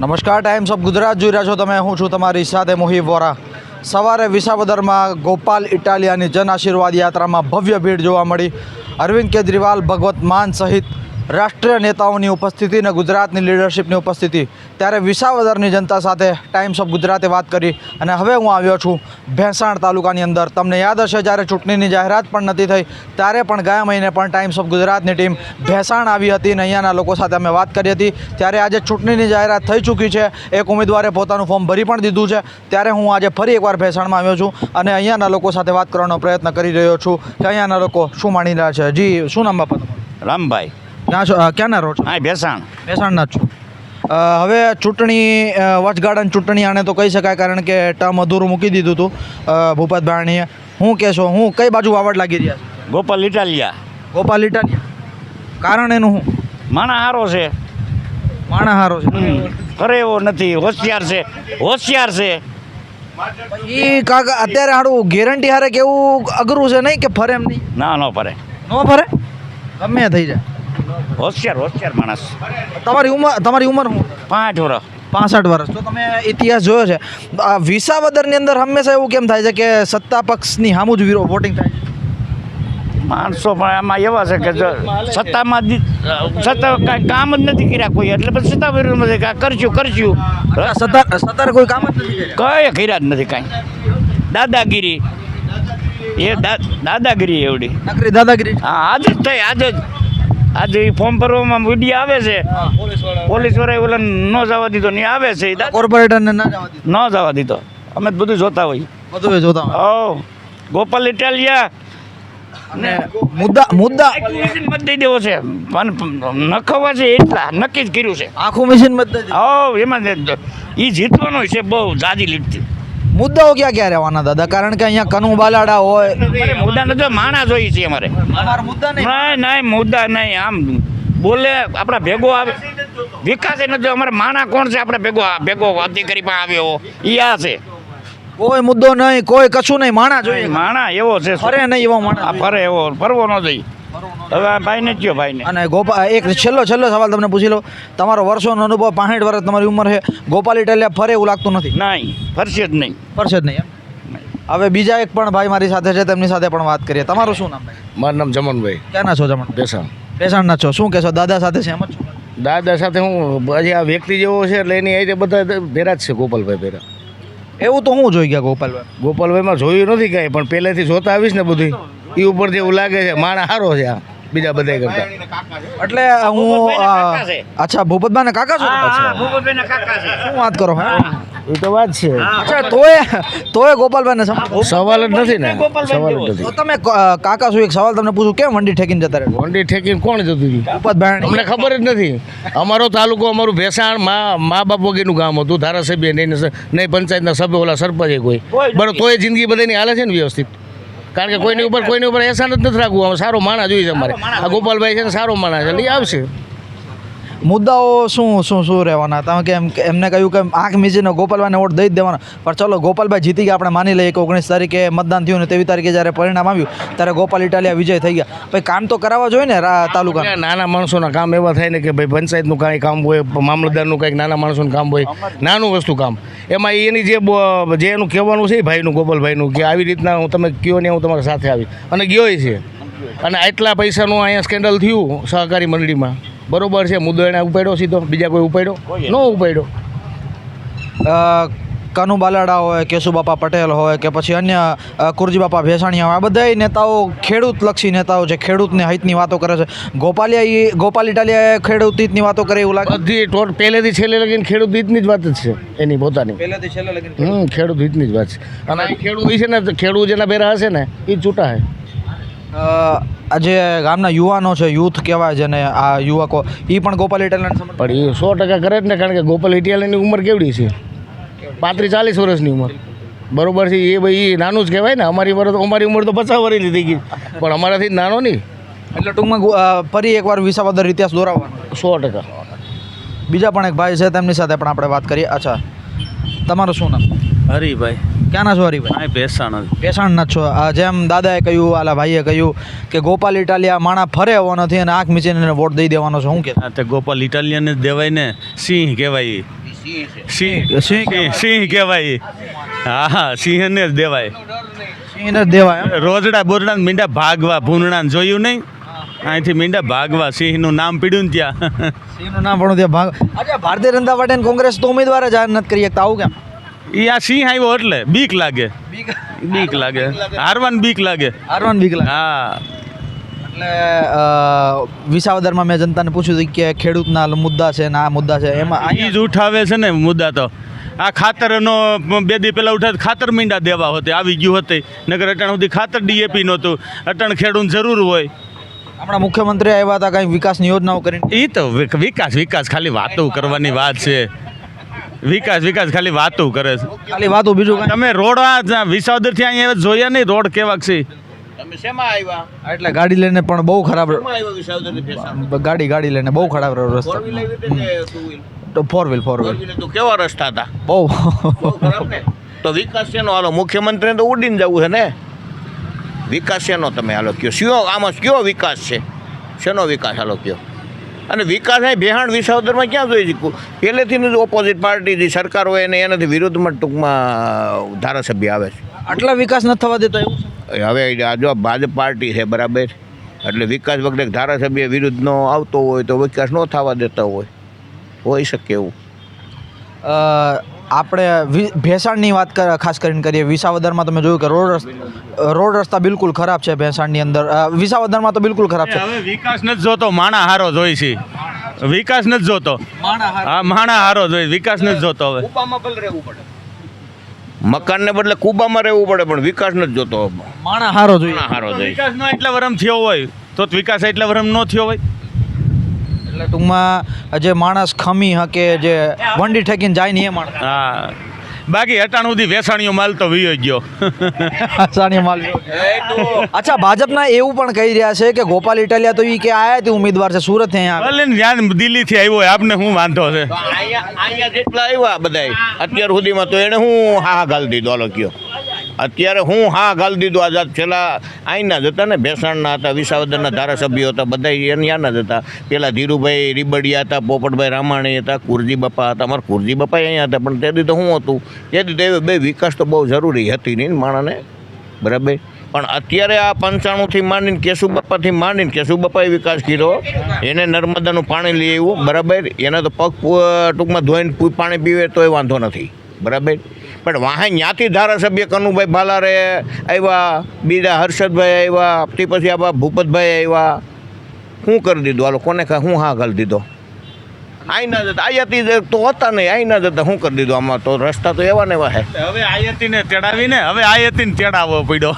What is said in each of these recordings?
નમસ્કાર times of Gujarat જોઈ રહ્યા છો તમે. હું છું તમારી સાથે મોહિબ વોરા. સવારે વિસાવદરમાં ગોપાલ ઇટાલિયાની જન આશીર્વાદ યાત્રામાં ભવ્ય ભીડ જોવા મળી. અરવિંદ કેજરીવાલ, ભગવત માન સહિત રાષ્ટ્રીય નેતાઓની ઉપસ્થિતિ અને ગુજરાતની લીડરશિપની ઉપસ્થિતિ. ત્યારે વિસાવદરની જનતા સાથે ટાઈમ્સ ઓફ ગુજરાતે વાત કરી અને હવે હું આવ્યો છું ભેંસાણ તાલુકાની અંદર. તમને યાદ હશે, જ્યારે ચૂંટણીની જાહેરાત પણ નથી થઈ, ત્યારે પણ ગયા મહિને પણ ટાઈમ્સ ઓફ ગુજરાતની ટીમ ભેંસાણ આવી હતી અને અહીંયાના લોકો સાથે અમે વાત કરી હતી. ત્યારે આજે ચૂંટણીની જાહેરાત થઈ ચૂકી છે. એક ઉમેદવારે પોતાનું ફોર્મ ભરી પણ દીધું છે. ત્યારે હું આજે ફરી એકવાર ભેંસાણમાં આવ્યો છું અને અહીંયાના લોકો સાથે વાત કરવાનો પ્રયત્ન કરી રહ્યો છું કે અહીંયાના લોકો શું માણી રહ્યા છે? જી, શું નામ બાપા રામભાઈ. ક્યાં ક્યાંના રહો છો? હા ભેસાણ. ભેસાણના જ છો. હવે ચૂંટણી વચગાળાની ચૂંટણી આને તો કહી શકાય કારણ કે ટર્મ અધૂરું મૂકી દીધું હતું. ભૂપત ભૂપતભાણીએ હું કહેશો હું કઈ બાજુ વાવડ લાગી રહ્યા છે? ગોપાલ ઇટાલિયા. ગોપાલ ઇટાલિયા. કારણ એનું હું માણા હારો છે. માણા હારો છે કરે એવો નથી. હોશિયાર છે. હોશિયાર છે. એ કાકા અત્યારે હાડું ગેરંટી હારે કેવું અઘરું છે નહીં કે ફરે એમ નહીં? ના ન ફરે. ન ફરે? ગમે થઈ જાય. હોશિયાર હોશિયાર માણસ. તમારી ઉંમર તમારી ઉંમર હું પાંચ વર્ષ. પાસઠ વર્ષ. તો તમે ઇતિહાસ જોયો છે. આ વિસાવદરની અંદર હંમેશા એવું કેમ થાય છે કે સત્તા પક્ષની સામું જ વોટિંગ થાય છે? માણસો પણ આમાં એવા છે કે સત્તામાં સત્તા કાંઈ કામ જ નથી કર્યા કોઈ. એટલે પછી સત્તા વિરોધમાં છે કે આ કરશું કરશું. સત્તર સત્તર કોઈ કામ જ નથી કર્યા. કઈ કર્યા જ નથી કાંઈ. દાદાગીરી. એ દાદાગીરી એવડી. દાદાગીરી. હા આજે જ થઈ આજે જ. આજે ફોર્મ ભરવામાં વીડિયો આવે છે. પોલીસવાળા ઓલા ન જવા દીધો ને આવે છે કોર્પોરેટરને ના જવા દીધું? ન જવા દીધો. અમે બધું જોતા હોય બધું જોતા હોય. ઓ ગોપાલ ઇટાલિયા. અને મુદ્દા મુદ્દા મત દઈ દેવો છે. નખવા છે એટલા. નક્કી જ કર્યું છે. આખું મશીન મત દઈ. ઓ એમાં એ જીતવાનો છે બહુ જાજી લીધથી મુદ્દાઓ ક્યાં ક્યાં રહેવાના દાદા? કારણ કે અહીંયા કનુ બાલાડા હોય. મુદ્દા નથી માણા જોઈએ છે અમારે. મુદ્દા નહીં. નહીં મુદ્દા નહીં. આમ બોલે આપણા ભેગો આવે. વિકાસ નથી અમારે માણા કોણ છે? આપણે ભેગો ભેગો અધિકારી પણ આવ્યો. એ આ છે. કોઈ મુદ્દો નહીં કોઈ કશું નહીં. માણા જોઈએ. માણા એવો છે. ફરે નહીં એવો માણા. ફરે એવો ફરવો ન જોઈએ. હવે ભાઈ ભાઈને જ કયો ભાઈને? અને ગોપાલ એક છેલ્લો છેલ્લો સવાલ તમને પૂછી લો તમારો વર્ષોનો અનુભવ પાસઠ વર્ષ તમારી ઉંમર છે. ગોપાલ ઇટાલિયા ફરે એવું લાગતું નથી? નહીં ફરશે જ નહીં. ફરશે જ નહીં એમ? હવે બીજા એક પણ ભાઈ મારી સાથે છે તેમની સાથે પણ વાત કરીએ. તમારું શું નામ ભાઈ? મારું નામ જમનભાઈ. ક્યાંના છો જમણ બેસાણ પેશાણના છો. શું કહેશો દાદા સાથે છે એમ છો? દાદા સાથે હું હજી આ વ્યક્તિ જેવો છે એટલે એની રીતે બધા ભેરા જ છે ગોપાલભાઈ ભેરા. એવું તો હું જોઈ ગયા ગોપાલભાઈ. ગોપાલભાઈમાં જોયું નથી કાંઈ પણ પહેલેથી જોતા આવીશ ને બધું એ ઉપરથી એવું લાગે છે માણા સારો છે આ બીજા બધા કરતા. એટલે હું ભૂપતભાઈના આ, કાકા છે. અચ્છા ભૂપતભાઈ કાકા છો? હા, ભૂપતભાઈના કાકા છે. શું વાત કરો હે? એ તો વાત છે. અચ્છા તોય તોય ગોપાલભાઈ ને સવાલ જ નથી ને. સવાલ જ નથી. તમે કાકા શું એક સવાલ તમને પૂછું કેમ વંડી ઠેકીને જતા રહે વંડી ઠેકીને કોણ જતું હતું? ભૂપતભાઈ અમને ખબર જ નથી. અમારો તાલુકો અમારું ભેસાણ મા મા બાપ વગેરેનું ગામ હતું ધારાસભ્ય નહીં નહીં પંચાયતના સભ્ય ઓલા સરપંચ કોઈ. બરાબર તોય જિંદગી બધાની હાલે છે ને વ્યવસ્થિત? કારણ કે કોઈની ઉપર કોઈની ઉપર એહસાન જ નથી રાખવું. સારો માણસ જોઈએ છે અમારે. આ ગોપાલભાઈ છે ને સારો માણસ છે. એટલે એ આવશે. મુદ્દાઓ શું શું શું રહેવાના? તમે કે એમ એમને કહ્યું કે આંખ મીચીને ગોપાલભાઈને વોટ દઈ જ દેવાના. પણ ચલો, ગોપાલભાઈ જીતી ગયા, આપણે માની લઈએ કે ઓગણીસ તારીખે મતદાન થયું ને તેવી તારીખે જ્યારે પરિણામ આવ્યું, ત્યારે ગોપાલ ઇટાલિયા વિજય થઈ ગયા. ભાઈ, કામ તો કરાવવા જોઈએ ને તાલુકા નાના માણસોના કામ એવા થાય ને કે ભાઈ પંચાયતનું કાંઈ કામ હોય, મામલતદારનું કાંઈક નાના માણસોનું કામ હોય, નાનું વસ્તુ કામ. એમાં એની જે જે એનું કહેવાનું છે ભાઈનું, ગોપાલભાઈનું, કે આવી રીતના હું તમે કયો ને હું તમારી સાથે આવી અને ગયોય છે. અને આટલા પૈસાનું અહીંયા સ્કેન્ડલ થયું સહકારી મંડળીમાં. બરોબર છે મુદ્દો એને ઉપાડ્યો સીધો બીજા કોઈ ઉપાડ્યો? ન ઉપાડ્યો. કાનુ બાલાડા હોય કેશુબાપા પટેલ હોય કે પછી અન્ય કુરજીબાપા ભેસાણીયા હોય આ બધા નેતાઓ ખેડૂતલક્ષી નેતાઓ છે ખેડૂતને હિતની વાતો કરે છે. ગોપાલિયા ગોપાલ ઇટાલિયા ખેડૂત હિતની વાતો કરે એવું લાગે? બધી ટોટ પહેલેથી છેલ્લે લગીને ખેડૂત હિતની જ વાત જ છે એની પોતાની. પહેલેથી છેલ્લે લગીને હમ ખેડૂત. હિતની જ વાત છે. અને ખેડૂત છે ને ખેડૂત જેના બેરા હશે ને એ છૂટા ચૂંટા હે. અ, આ જે ગામના યુવાનો છે યુથ કહેવાય છે ને આ યુવકો એ પણ ગોપાલ ઇટાલિયન પણ એ સો ટકા કરે જ ને કારણ કે ગોપાલ ઇટાલિયનની ઉંમર કેવડી છે? પાંત્રીસ ચાલીસ વર્ષની ઉંમર. બરોબર છે એ ભાઈ એ નાનું જ કહેવાય ને અમારી ઉંમર તો અમારી ઉંમર તો પચાસ વર્ષની થઈ ગઈ. પણ અમારાથી જ નાનો નહીં. એટલે ટૂંકમાં ફરી એકવાર વિસાવદર ઇતિહાસ દોરાવવાનો. સો ટકા. બીજા પણ એક ભાઈ છે તેમની સાથે પણ આપણે વાત કરીએ. અચ્છા તમારું શું નામ? હરીભાઈ. ક્યાંના છો હરીભાઈ? ભેસાણ ભેસાણના છો. આ જેમ દાદાએ કહ્યું આલા ભાઈએ કહ્યું કે ગોપાલ ઇટાલિયા માણા ફરે એવો નથી અને આંખ મીચીને એને વોટ દઈ દેવાનો છે. શું કે? તે ગોપાલ ઇટાલિયન દેવાય ને સિંહ કહેવાય. સિંહ સિંહ સિંહ સિંહ કહેવાય. હા હા સિંહને જ દેવાય. સિંહને જ દેવાય રોજડા બોરડા મીંડા ભાગવા ભૂંડણા જોયું નહીં? અહીંથી મીંડા ભાગવા સિંહનું નામ પીડ્યું ત્યાં. સિંહનું નામ પણ ત્યાં ભાગ અચ્છા ભારતીય જનતા પાર્ટી કોંગ્રેસ તો ઉમેદવાર જ જાહેર નથી કરી શકતા. આવું કેમ? એ આ સિંહ આવ્યો એટલે બીક લાગે. બીક? લાગે. હારવાન બીક લાગે. હારવાન બીક લાગે. હા. એટલે વિસાવદરમાં મેં જનતાને પૂછ્યું હતું કે ખેડૂતના મુદ્દા છે ને આ મુદ્દા છે. એમાં અહીં જ ઉઠાવે છે ને મુદ્દા તો. આ ખાતરનો બે દી પહેલાં ઉઠાવે ખાતર મીંડા દેવા હોતે આવી ગયું હતી. નગર અટાણ સુધી ખાતર ડીએપી નહોતું અટાણ ખેડૂત જરૂર હોય. આપણા મુખ્યમંત્રી આવ્યા હતા કંઈ વિકાસની યોજનાઓ કરીને? એ તો વિકાસ વિકાસ ખાલી વાતો કરવાની વાત છે. વિકાસ વિકાસ ખાલી વાતો કરે છે. ખાલી વાતો બીજું કાંઈ? તમે રોડ આ વિસાવદરથી અહીંયા જોયા નહીં રોડ કેવાક છે. તમે શેમાં આવ્યા? એટલે ગાડી લઈને પણ બહુ ખરાબ ગાડી ગાડી લઈને બહુ ખરાબ રસ્તો. તો ફોર વ્હીલ ફોર વ્હીલ તો કેવા રસ્તા હતા? બહુ. તો વિકાસ છે હાલો મુખ્યમંત્રીને તો ઉડીને જવું છે ને? વિકાસ શેનો તમે હાલો કયો? શિયો આમાં કયો વિકાસ છે? શેનો વિકાસ હાલો કયો? અને વિકાસ અહીં બેહાણ વિસાવદરમાં ક્યાં જોઈ છે પહેલેથી જ ઓપોઝિટ પાર્ટી જે સરકાર હોય ને એનાથી વિરુદ્ધમાં ટૂંકમાં ધારાસભ્ય આવે છે. આટલા વિકાસ નથી થવા દેતો એવું હવે આ જો ભાજપ પાર્ટી છે બરાબર એટલે વિકાસ વખતે એક ધારાસભ્ય વિરુદ્ધનો આવતો હોય તો વિકાસ ન થવા દેતા હોય. હોઈ શકે એવું. આપણે વિ- ભેસાણની વાત કર- ખાસ કરીને કરીએ વિસાવદરમાં તમે જોયું કે રોડ રસ્તા રોડ રસ્તા બિલકુલ ખરાબ છે ભેસાણની અંદર. વિસાવદરમાં તો બિલકુલ ખરાબ છે. હવે વિકાસ નથી જોતો માણા હારો જોઈ છે. વિકાસ નથી જોતો. હા માણા હારો જોઈ વિકાસ નથી જોતો હવે. મકાનને બદલે કુબામાં રહેવું પડે પણ વિકાસ નથી જોતો. માણા હારો જોઈએ. હારો જોઈએ. વિકાસ નો એટલા વરમ થયો હોય તો જ વિકાસ એટલા વરમ ન થયો હોય. એટલે ટૂંકમાં જે માણસ ખમી હકે જે વંડી ઠેકીને જાય ને એ માણસ. હા. બાકી અટાણ સુધી વેસાણીઓ માલ તો વીયો ગયો. વેસાણીઓ માલ અચ્છા ભાજપના એવું પણ કહી રહ્યા છે કે ગોપાલ ઇટાલિયા તો એ કે આયા તે ઉમેદવાર છે સુરત અહીંયા આવે ભલે ને જ્યાં દિલ્હીથી આવ્યો આપને શું વાંધો છે? અહીંયા અહીંયા જેટલા આવ્યા બધા અત્યાર સુધીમાં તો એને હું હા હા ગાલી દીધો હાલો કયો. અત્યારે હું હા ગાલી દીધો આઝાદ છેલ્લા અહીંના જ હતા ને, ભેસાણના હતા, વિસાવદરના ધારાસભ્યો હતા બધા અહીંયાના જ હતા. પેલા ધીરુભાઈ રીબડિયા હતા, પોપટભાઈ રામાણી હતા, કુરજી બાપા હતા. અમારા કુરજી બાપા અહીંયા હતા, પણ તે તો શું હતું. તે દીધે એ બે વિકાસ તો બહુ જરૂરી હતી નહીં માણસને. બરાબર? પણ અત્યારે આ પંચાણુંથી માંડીને કેશુબાપાથી માંડીને કેશુબાપાએ વિકાસ કર્યો. એને નર્મદાનું પાણી લઈ આવ્યું. બરાબર? એના તો પગ ટૂંકમાં ધોઈને પાણી પીવે તોય વાંધો નથી. બરાબર? પણ વાહે જ્ઞાતિ ધારાસભ્ય કનુભાઈ ભાલારે આવ્યા, બીજા હર્ષદભાઈ આવ્યા તે પછી આવા ભૂપતભાઈ આવ્યા. શું કરી દીધું? આ કોને ખા હું હા કરી દીધો? આઈ ના જતા આયાતી તો હતા નહીં આઈ ના જતા શું કરી દીધું? આમાં તો રસ્તા તો એવા ને એવા હે. હવે આયતીને તેડાવીને હવે આયાતીને તેડાવવો પડ્યો.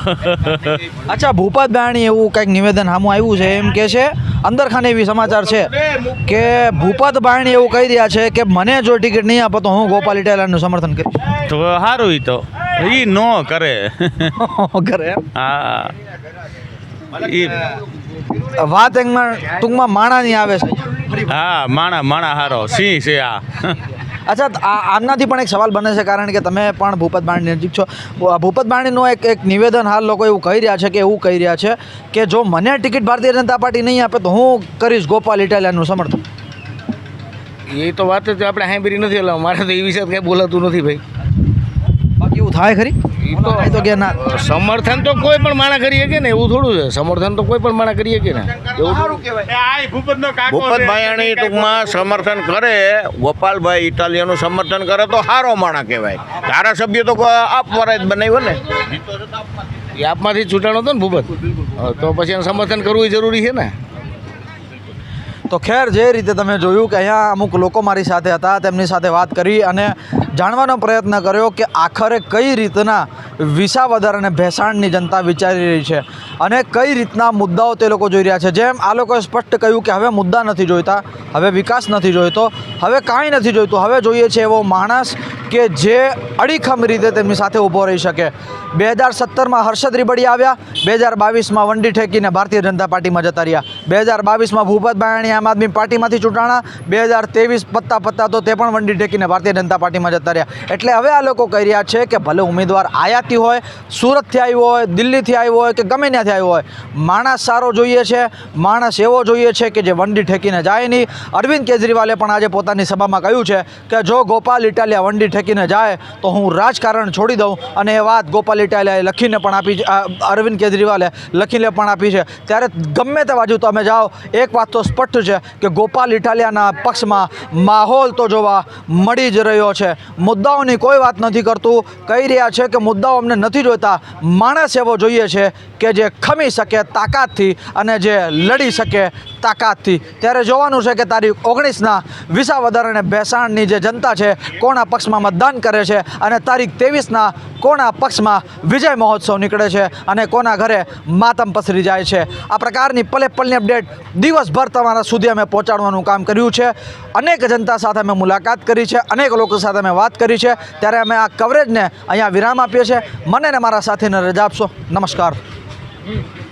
અચ્છા ભૂપત દાણી એવું કંઈક નિવેદન સામું આવ્યું છે એમ કે છે? અંદર ખાને એવી સમાચાર છે કે ભૂપત બાણી એવું કહી રહ્યા છે કે મને જો ટિકિટ નહીં આપો તો હું ગોપાલ ઇટાલિયાનું સમર્થન કરીશ. તો સારું ઈ તો. ઈ નો કરે. કરે હા. ઈ વાત એમાં ટૂંકમાં માણાની આવે છે. હા માણા માણા હારો. સિંહ છે આ. અચ્છા તો આ આમનાથી પણ એક સવાલ બને છે કારણ કે તમે પણ ભૂપત બાણી નજીક છો. ભૂપત બાણીનું એક એક નિવેદન હાલ લોકો એવું કહી રહ્યા છે કે એવું કહી રહ્યા છે કે જો મને ટિકિટ ભારતીય જનતા પાર્ટી નહીં આપે તો હું કરીશ ગોપાલ ઇટાલિયાનું સમર્થન. એ તો વાત જ આપણે સાંભળી નથી એટલે મારે તો એ વિશે કંઈ બોલાતું નથી ભાઈ. બાકી એવું થાય ખરી? ઈ તો- કે ના. સમર્થન તો કોઈ પણ માણા કરી શકે ને એવું થોડું છે. સમર્થન તો કોઈ પણ માણા કરી શકે ને. એવું ભૂપતભાઈ ભાયાણી ટૂંકમાં સમર્થન કરે ગોપાલભાઈ ઇટાલિયાનું સમર્થન કરે તો સારો માણા કહેવાય. ધારાસભ્ય તો આપવાળા જ બનાવ્યો ને. એ આપમાંથી ચૂંટાણો હતો ને ભૂપત? તો પછી એનું સમર્થન કરવું જરૂરી છે ને. તો ખેર જે રીતે તમે જોયું કે અહીંયા અમુક લોકો મારી સાથે હતા તેમની સાથે વાત કરી અને જાણવાનો પ્રયત્ન કર્યો કે આખરે કઈ રીતના વિસાવદર અને ભેસાણની જનતા વિચારી રહી છે અને કઈ રીતના મુદ્દાઓ તે લોકો જોઈ રહ્યા છે. જેમ આ લોકોએ સ્પષ્ટ કહ્યું કે હવે મુદ્દા નથી જોઈતા, હવે વિકાસ નથી જોઈતો, હવે કાંઈ નથી જોઈતું. હવે જોઈએ છે એવો માણસ કે જે અડીખમ રીતે તેમની સાથે ઊભો રહી શકે. બે હજાર સત્તરમાં હર્ષદ રીબડી આવ્યા, બે હજાર બાવીસમાં વંડી ઠેકીને ભારતીય જનતા પાર્ટીમાં જતા રહ્યા. બે હજાર બાવીસમાં ભૂપત બાયણી આમ આદમી પાર્ટીમાંથી ચૂંટાણા, બે હજાર ત્રેવીસ પત્તા પત્તા તો તે પણ વંડી ઠેકીને ભારતીય જનતા પાર્ટીમાં જતા રહ્યા એટલે હવે આ લોકો કહી રહ્યા છે કે ભલે ઉમેદવાર આયાતી હોય, સુરતથી આવ્યો હોય, દિલ્હીથી આવ્યો હોય કે ગમે ત્યાંથી આવ્યો હોય, માણસ સારો જોઈએ છે, માણસ એવો જોઈએ છે કે જે વંડી ઠેકીને જાય નહીં. અરવિંદ કેજરીવાલે પણ આજે પોતાની સભામાં કહ્યું છે કે જો ગોપાલ ઇટાલિયા વંડી ઠેકીને જાય, તો હું રાજકારણ છોડી દઉં. અને એ વાત ગોપાલ ઇટાલિયાએ લખીને પણ આપી અરવિંદ કેજરીવાલે લખીને પણ આપી છે. ત્યારે ગમે તે બાજુ તમે જાઓ, એક વાત તો સ્પષ્ટ છે કે ગોપાલ ઇટાલિયાના પક્ષમાં માહોલ તો જોવા મળી જ રહ્યો છે. મુદ્દાઓની કોઈ વાત નથી કરતું. કહી રહ્યા છે કે મુદ્દાઓ અમને નથી જોઈતા. માણસ એવો જોઈએ છે કે જે ખમી શકે તાકાતથી અને જે લડી શકે તાકાતથી. ત્યારે જોવાનું છે કે તારીખ ઓગણીસના વિસાવદર અને ભેસાણની જે જનતા છે, કોના પક્ષમાં મતદાન કરે છે અને તારીખ ત્રેવીસના કોના પક્ષમાં વિજય મહોત્સવ નીકળે છે અને કોના ઘરે માતમ પસરી જાય છે. આ પ્રકારની પલે પલની અપડેટ દિવસભર તમારા સુધી અમે પહોંચાડવાનું કામ કર્યું છે. અનેક જનતા સાથે અમે મુલાકાત કરી છે, અનેક લોકો સાથે અમે વાત કરી છે. ત્યારે અમે આ કવરેજને અહીંયા વિરામ આપીએ છીએ. મને ને મારા સાથીને રજા આપશો. નમસ્કાર. হুম